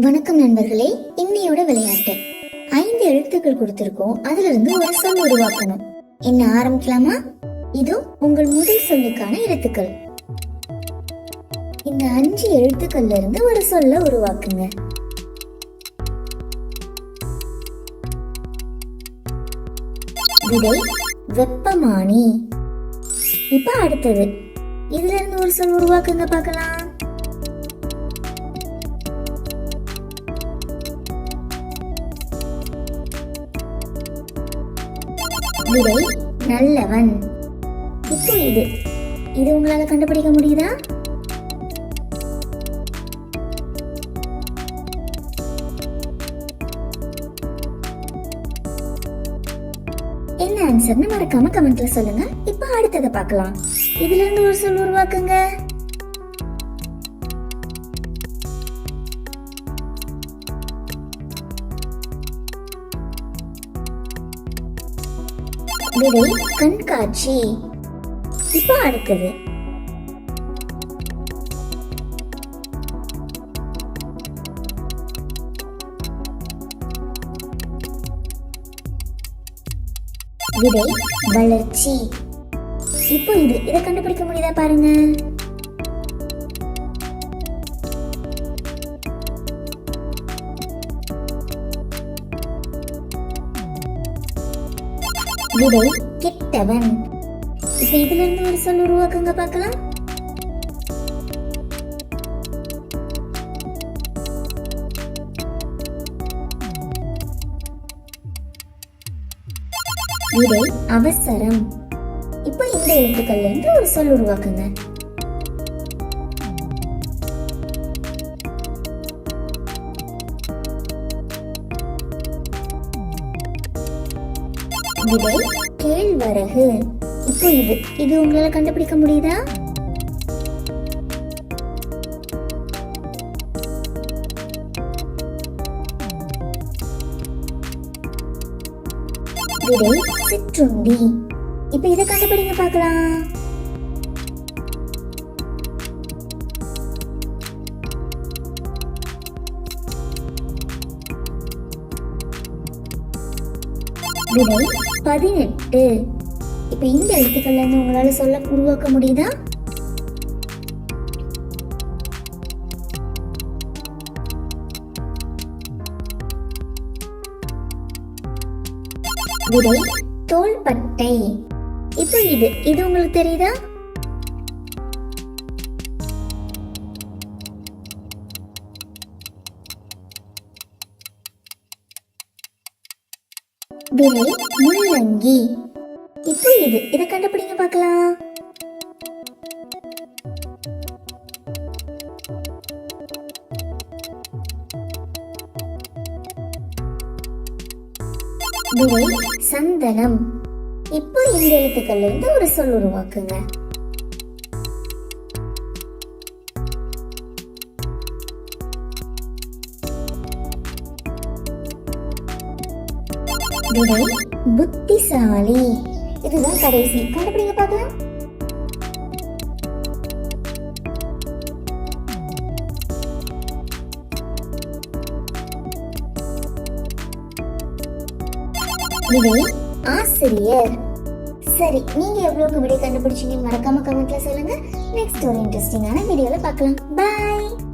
வணக்கம் நண்பர்களே இன்னையோட விளையாட்டு. ஐந்து எழுத்துக்கள் கொடுத்திருக்கோம் அதுல இருந்து ஒரு சொல் உருவாக்கணும். என்ன ஆரம்பிக்கலாமா? இதோ உங்கள் முதல் சொல்லுக்கான எழுத்துக்கள். இந்த அஞ்சு எழுத்துக்கள்ல இருந்து ஒரு சொல்ல உருவாக்குங்க. விடை வெப்பமானி. இப்ப அடுத்தது. இதுல இருந்து ஒரு சொல் உருவாக்குங்க பார்க்கலாம். விடை நல்லவன். இப்போ இது இது உங்களால கண்டுபிடிக்க முடியுதா? என்ன ஆன்சர்னு மறக்காம கமெண்ட்ல சொல்லுங்க. இப்போ அடுத்ததை பார்க்கலாம். இதுல இருந்து ஒரு சொல் உருவாக்குங்க. விடை கண்காட்சி. இப்போ அடுத்தது. விடை வளர்ச்சி. இப்போ இது இதை கண்டுபிடிக்க முடியுதா பாருங்க. விடை கெட்டவன். இப்ப இதுல இருந்து ஒரு சொல் உருவாக்குங்க பார்க்கலாம். விடை அவசரம். இப்போ இந்த எழுத்துக்கள்ல இருந்து ஒரு சொல் உருவாக்குங்க. விடை கேழ்வரகு இப்போ இது இது உங்களால கண்டுபிடிக்க முடியுதா? விடை சிற்றுண்டி. இப்போ இதை கண்டுபிடிங்க பார்க்கலாம். விடை பதினெட்டு. இப்ப இந்த எழுத்துக்கள்ல இருந்து உங்களால சொல்ல உருவாக்க முடியுதா? விடை தோள்பட்டை. இப்போ இது இது உங்களுக்கு தெரியுதா? விடை முள்ளங்கி இப்போ இது? இதை கண்டுபிடிங்க பார்க்கலாம். விடை சந்தனம். இப்போ இந்த எழுத்துக்கள்ல இருந்து ஒரு சொல் உருவாக்குங்க. விடை புத்திசாலி. இதுதான் கடைசி. கண்டுபிடிங்க பார்க்கலாம். விடை ஆசிரியர். சரி நீங்க எவ்வளவுக்கு விடை கண்டுபிடிச்சீங்க மறக்காம கமெண்ட்ல சொல்லுங்க. நெக்ஸ்ட் ஒரு இன்ட்ரெஸ்டிங்கான வீடியோல பார்க்கலாம். பாய்